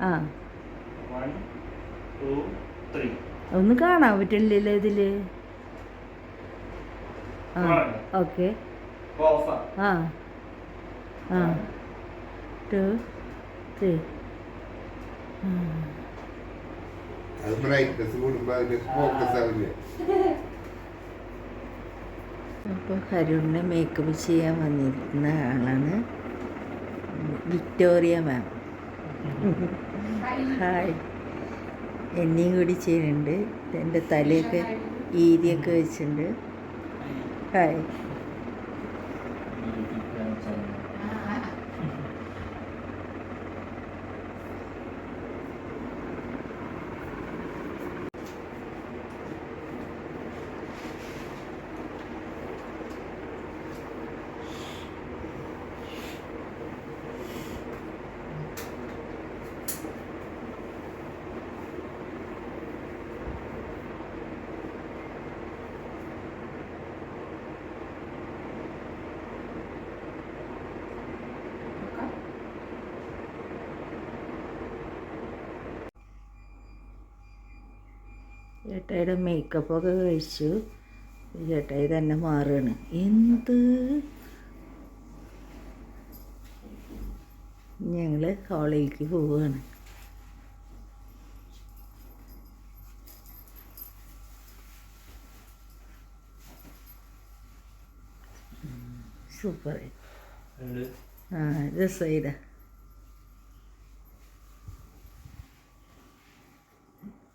ആ. ഒന്ന് കാണാൻ പറ്റില്ലല്ലോ ഇതിൽ. ആ. ഓക്കെ. ആ ആ. To three. അത് ബ്രൈറ്റ്നസ് കൂടുമ്പോ അതിന് ഫോക്കസ് ആവില്ല? അപ്പോൾ കരുണിനെ മേക്കപ്പ് ചെയ്യാൻ വന്നിരിക്കുന്ന ആളാണ്. Victoria ma'am hi. എന്നെയും കൂടി ചെയ്യുന്നുണ്ട്. എന്റെ തലയൊക്കെ ഈരിയൊക്കെ വെച്ചിട്ടുണ്ട്. ഹായ്. ചേട്ടായിയുടെ മേക്കപ്പൊക്കെ കഴിച്ചു. ചേട്ടായി തന്നെ മാറുകയാണ് എന്ത്? ഞങ്ങൾ കോളേജിലേക്ക് പോവുകയാണ് സൂപ്പർ ആ രസമായിടാ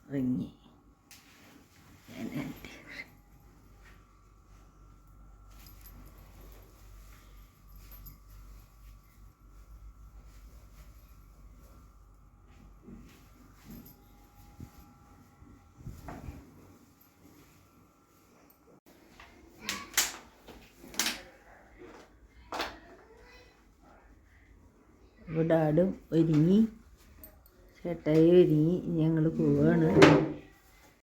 ഇറങ്ങി ഇവിടെ ആടും ഒരുങ്ങി. ചേട്ടായി ഒരുങ്ങി. ഞങ്ങൾ പോവാണ്.